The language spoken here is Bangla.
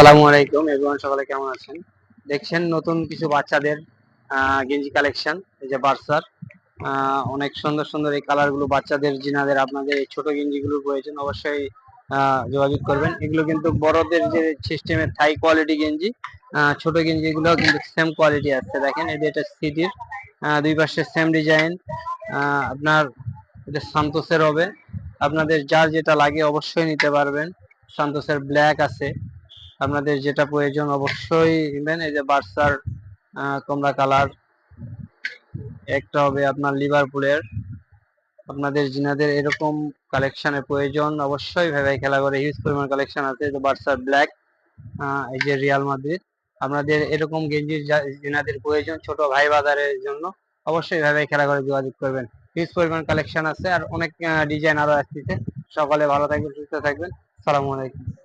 আসসালামু আলাইকুম এভরিওয়ান সকালে কেমন আছেন? দেখছেন নতুন কিছু বাচ্চাদের গেঞ্জি কালেকশন এই যে বার্সার। অনেক সুন্দর সুন্দর এই কালারগুলো বাচ্চাদের, জিনাদের, আপনাদের এই ছোট গেঞ্জিগুলোর প্রয়োজন অবশ্যই যোগাযোগ করবেন। এগুলো কিন্তু বড়দের যে সিস্টেমের থাই কোয়ালিটি গেঞ্জি ছোট গেঞ্জি গুলো কিন্তু সেম কোয়ালিটি আছে। দেখেন যে এটা সিটির দুই পাশে সেম ডিজাইন আপনার এটা সান্তোসের হবে। আপনাদের যার যেটা লাগে অবশ্যই নিতে পারবেন। সান্তোসের ব্ল্যাক আছে। আপনাদের যেটা প্রয়োজন অবশ্যই নেবেন। এই যে বার্সার কমলা কালার, একটা হবে আপনার লিভারপুলের। আপনাদের জিনাদের এরকম কালেকশনের প্রয়োজন অবশ্যই ভেবে খেলা করে। হিউজ পরিমাণ কালেকশন আছে যে বার্সার ব্ল্যাক এই যে রিয়াল মাদ্রিদ। আপনাদের এরকম গেঞ্জির যা- জিনাদের প্রয়োজন ছোট ভাই বাজারের জন্য অবশ্যই ভেবে খেলা করে যোগাযোগ করবেন। হিউজ পরিমাণ কালেকশন আছে আর অনেক ডিজাইন আরও আসতেছে সকালে ভালো থাকবেন, সুস্থ থাকবেন। সালামু আলাইকুম।